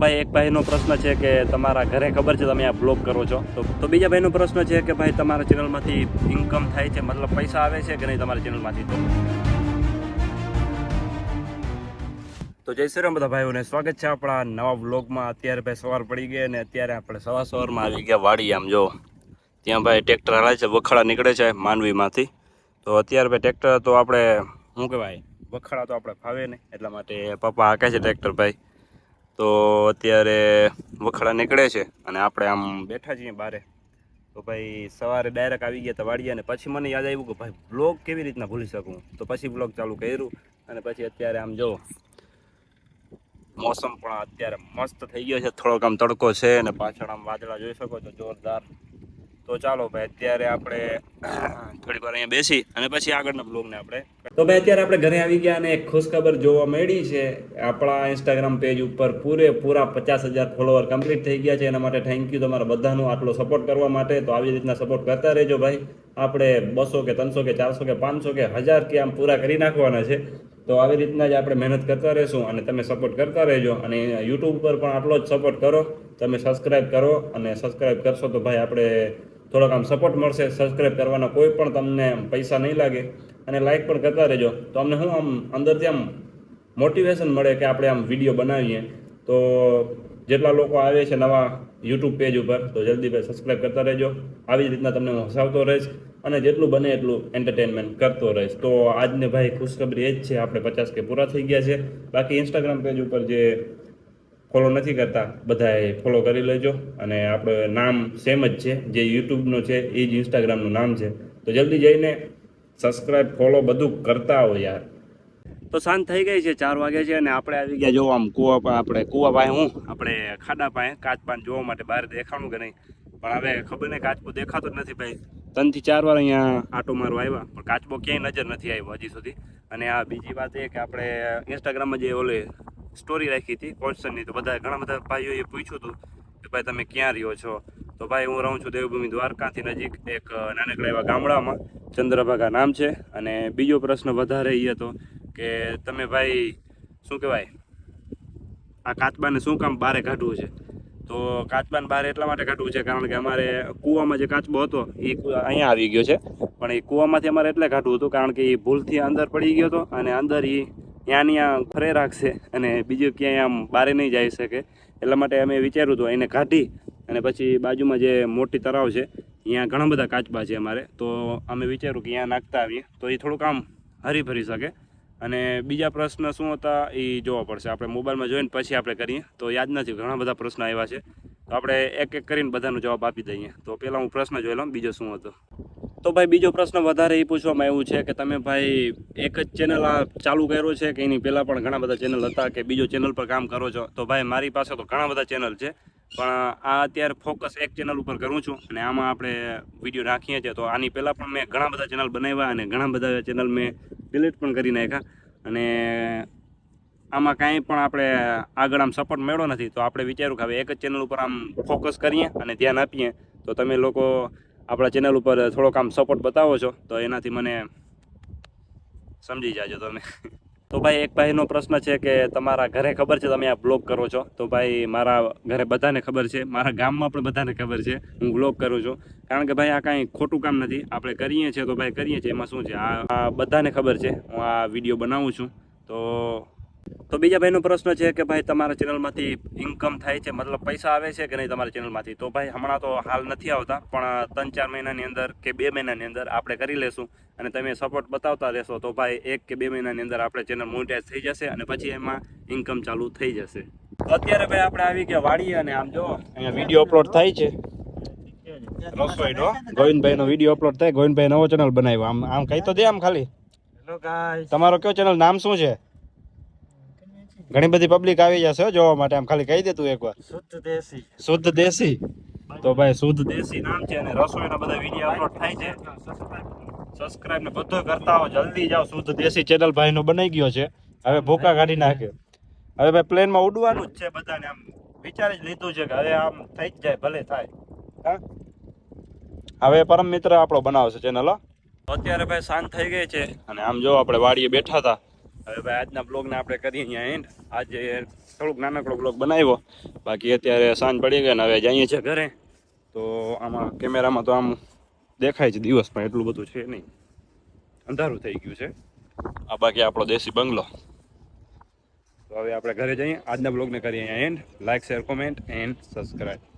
ભાઈ, એક ભાઈનો પ્રશ્ન છે કે તમારા ઘરે ખબર છે તમે આ બ્લોગ કરો છો? તો બીજા ભાઈનો પ્રશ્ન છે કે ભાઈ, તમારા ચેનલમાંથી ઇન્કમ થાય છે, મતલબ પૈસા આવે છે કે નહીં તમારા ચેનલમાંથી? તો તો જય શ્રી રામ બધા ભાઈઓને, સ્વાગત છે આપણા નવા બ્લોગમાં. અત્યારે ભાઈ સવાર પડી ગઈ અને અત્યારે આપણે સવાર સવારમાં આવી ગયા વાડી આમ જો. ત્યાં ભાઈ ટ્રેક્ટર હાલે છે, વખાડા નીકળે છે માંડવીમાંથી. તો અત્યારે ભાઈ ટ્રેક્ટર તો આપણે શું કહેવાય? વખાડા તો આપણે ફાવે નહીં, એટલા માટે પપ્પા હાકે છે ટ્રેક્ટર ભાઈ. તો અત્યારે વખડા નીકળે છે અને આપણે આમ બેઠા છીએ બારે. તો ભાઈ સવારે ડાયરેક્ટ આવી ગયા હતા વાડીએ અને પછી મને યાદ આવ્યું કે ભાઈ બ્લોગ કેવી રીતના ભૂલી શકું? તો પછી બ્લોગ ચાલુ કર્યું અને પછી અત્યારે આમ જો, મોસમ પણ અત્યારે મસ્ત થઈ ગયો છે. થોડોક આમ તડકો છે અને પાછળ આમ વાદળા જોઈ શકો છો, જોરદાર. તો ચાલો ભાઈ, અત્યારે આપણે થોડીક વાર અહીંયા બેસી અને પછી આગળના બ્લોગને આપણે તો ભાઈ, અત્યારે આપણે ઘરે આવી ગયા અને એક ખુશખબર જોવા મળી છે. આપણા ઇન્સ્ટાગ્રામ પેજ ઉપર પૂરેપૂરા પચાસ હજાર ફોલોવર કમ્પ્લીટ થઈ ગયા છે. એના માટે થેન્ક યુ તમારા બધાનો આટલો સપોર્ટ કરવા માટે. તો આવી રીતના સપોર્ટ કરતા રહેજો ભાઈ. આપણે બસો કે ત્રણસો કે ચારસો કે પાંચસો કે હજાર કે આમ પૂરા કરી નાખવાના છે. તો આવી રીતના જ આપણે મહેનત કરતા રહેશું અને તમે સપોર્ટ કરતા રહેજો. અને યુટ્યુબ પર પણ આટલો જ સપોર્ટ કરો. તમે સબસ્ક્રાઇબ કરો અને સબસ્ક્રાઇબ કરશો તો ભાઈ, આપણે થોડોક આમ સપોર્ટ મળશે સબસ્ક્રાઈબ કરવાનો કોઈ પણ તમને પૈસા નહીં લાગે અને લાઇક પણ કરતા રહેજો. તો અમને શું આમ અંદરથી આમ મોટિવેશન મળે કે આપણે આમ વીડિયો બનાવીએ. તો જેટલા લોકો આવે છે નવા યુટ્યુબ પેજ ઉપર, તો જલ્દી ભાઈ સબસ્ક્રાઇબ કરતા રહેજો. આવી જ રીતના તમને હું હસાવતો રહીશ અને જેટલું બને એટલું એન્ટરટેનમેન્ટ કરતો રહીશ. તો આજને ભાઈ ખુશખબરી એ જ છે, આપણે પચાસ કે પૂરા થઈ ગયા છે. બાકી ઇન્સ્ટાગ્રામ પેજ ઉપર જે ફોલો નથી કરતા, બધાએ ફોલો કરી લેજો. અને આપણે નામ સેમ જ છે, જે યુટ્યુબનું છે, એ જ ઇન્સ્ટાગ્રામનું નામ છે. તો જલ્દી જઈને સબસ્ક્રાઈબ ફોલો બધું કરતા હો યાર. તો સાંજ થઈ ગઈ છે, ચાર વાગે છે અને આપણે આવી ગયા જોવા આમ કુવા પણ આપણે કુવા પાસે હું, આપણે ખાડા પાસે કાચપાન જોવા માટે બહાર દેખાણું કે નહીં? પણ હવે ખબર નહીં કાચબો દેખાતો જ નથી ભાઈ. ત્રણથી ચાર વાર અહીંયા આટો મારવા આવ્યા, પણ કાચબો ક્યાંય નજર નથી આવ્યો હજી સુધી. અને આ બીજી વાત એ કે આપણે ઇન્સ્ટાગ્રામમાં જે ઓલે સ્ટોરી રાખી હતી કોન્સ્ટન્ટની તો બધા ઘણા બધા ભાઈઓએ પૂછ્યું હતું કે ભાઈ, તમે ક્યાં રહ્યો છો? તો ભાઈ, હું રહું છું દેવભૂમિ દ્વારકાથી નજીક એક નાનકડા એવા ગામડામાં. ચંદ્રભાગા નામ છે. અને બીજો પ્રશ્ન વધારે એ હતો કે, તમે ભાઈ, શું કહેવાય? આ કાચબાને શું કામ બારે કાઢવું છે? તો કાચબાને બહાર એટલા માટે કાઢવું છે કારણ કે અમારે કૂવામાં જે કાચબો હતો એ અહીંયા આવી ગયો છે. પણ એ કૂવામાંથી અમારે એટલે કાઢવું હતું કારણ કે એ ભૂલથી અંદર પડી ગયો હતો અને અંદર એ ત્યાં ત્યાં ફરે રાખશે અને બીજું ક્યાંય આમ બારે નહીં જઈ શકે. એટલા માટે અમે વિચાર્યું હતું એને કાઢી અને પછી બાજુમાં જે મોટી તળાવ છે અહીંયા ઘણા બધા કાચબા છે અમારે. તો અમે વિચાર્યું કે અહીંયા નાખતા આવીએ. તો એ થોડુંક આમ હરી શકે. અને બીજા પ્રશ્ન શું હતા એ જોવા પડશે. આપણે મોબાઈલમાં જોઈને પછી આપણે કરીએ. તો યાદ નથી, ઘણા બધા પ્રશ્ન આવ્યા છે. તો આપણે એક એક કરીને બધાનો જવાબ આપી દઈએ. તો પહેલાં હું પ્રશ્ન જોઈ લઉં બીજો શું હતો? તો ભાઈ બીજો પ્રશ્ન વધારે એ પૂછવામાં આવ્યું છે કે તમે ભાઈ એક જ ચેનલ આ ચાલુ કર્યો છે કે એની પહેલાં પણ ઘણા બધા ચેનલ હતા કે બીજો ચેનલ પર કામ કરો છો? તો ભાઈ મારી પાસે તો ઘણા બધા ચેનલ છે, પણ આ અત્યારે ફોકસ એક ચેનલ ઉપર કરું છું અને આમાં આપણે વીડિયો રાખીએ છીએ. તો આની પહેલાં પણ મેં ઘણા બધા ચેનલ બનાવ્યા અને ઘણા બધા ચેનલ મેં ડિલીટ પણ કરી નાખ્યા. અને આમાં કાંઈ પણ આપણે આગળ આમ સપોર્ટ મળ્યો નથી, તો આપણે વિચાર્યું કે હવે એક જ ચેનલ ઉપર આમ ફોકસ કરીએ અને ધ્યાન આપીએ. તો તમે લોકો આપણા ચેનલ ઉપર થોડોક આમ સપોર્ટ બતાવો છો, તો એનાથી મને સમજી જાજો તમે. તો ભાઈ, એક ભાઈનો પ્રશ્ન છે કે તમારા ઘરે ખબર છે તમે આ બ્લોગ કરો છો? તો ભાઈ, મારા ઘરે બધાને ખબર છે, મારા ગામમાં પણ બધાને ખબર છે, હું બ્લોગ કરું છું. કારણ કે ભાઈ, આ કાંઈ ખોટું કામ નથી. આપણે કરીએ છીએ તો ભાઈ, કરીએ છીએ. એમાં શું છે? આ બધાને ખબર છે. હું આ વીડિયો બનાવું છું. તો તો બીજા ભાઈનો પ્રશ્ન છે કે ભાઈ તમારા ચેનલમાંથી ઇન્કમ થાય છે મતલબ પૈસા આવે છે કે નહીં તમારા ચેનલમાંથી? તો ભાઈ હમણાં તો હાલ નથી આવતા પણ ત્રણ ચાર મહિનાની અંદર કે બે મહિનાની અંદર આપણે કરી લેશું અને તમે સપોર્ટ બતાવતા રહેશો તો ભાઈ એક કે બે મહિનાની અંદર આપણે ચેનલ મોનિટાઈઝ થઈ જશે અને પછી એમાં ઇન્કમ ચાલુ થઈ જશે. તો અત્યારે ભાઈ આપણે આવી ગયા વાડીએ અને આમ જો અહીંયા વીડિયો અપલોડ થાય છે. રસોઈનો ગોવિંદભાઈનો વીડિયો અપલોડ થાય ગોવિંદભાઈ નવો ચેનલ બનાવ્યો. આમ આમ કહી તો દે આમ ખાલી. તમારો કયો ચેનલ નામ શું છે? ઘણી બધી પબ્લિક આવી જશે જોવા માટે. આમ ખાલી કહી દેતું એકવાર. શુદ્ધ દેશી. શુદ્ધ દેશી? તો ભાઈ શુદ્ધ દેશી નામ છે અને રસોઈના બધા વીડિયો અપલોડ થાય છે. સબસ્ક્રાઇબ ને બધું કરતા હો જલ્દી જાઓ. શુદ્ધ દેશી ચેનલ ભાઈનો બનાવી ગયો છે. હવે ભૂકા કાઢી નાખ્યો હવે ભાઈ પ્લેનમાં ઉડવાનું જ છે બધાને. આમ વિચારી જ લીધું છે કે હવે આમ થઈ જ જાય ભલે થાય. હા? હવે પરમ મિત્ર આપણો બનાવશે ચેનલ હો. અત્યારે ભાઈ શાંત થઈ ગઈ છે. અને આમ જો આપણે વાડીએ બેઠા હતા. હવે આજના બ્લોગને આપણે કરીએ અહીંયા એન્ડ આજે થોડુંક નાનકડો બ્લોગ બનાવ્યો. બાકી અત્યારે સાંજ પડી ગઈ ને હવે જઈએ છીએ ઘરે. તો આમાં કેમેરામાં તો આમ દેખાય છે દિવસ પણ એટલું બધું છે નહીં. અંધારું થઈ ગયું છે. આ બાકી આપણો દેશી બંગલો. તો હવે આપણે ઘરે જઈએ. આજના બ્લોગને કરીએ અહીંયા and like share comment and subscribe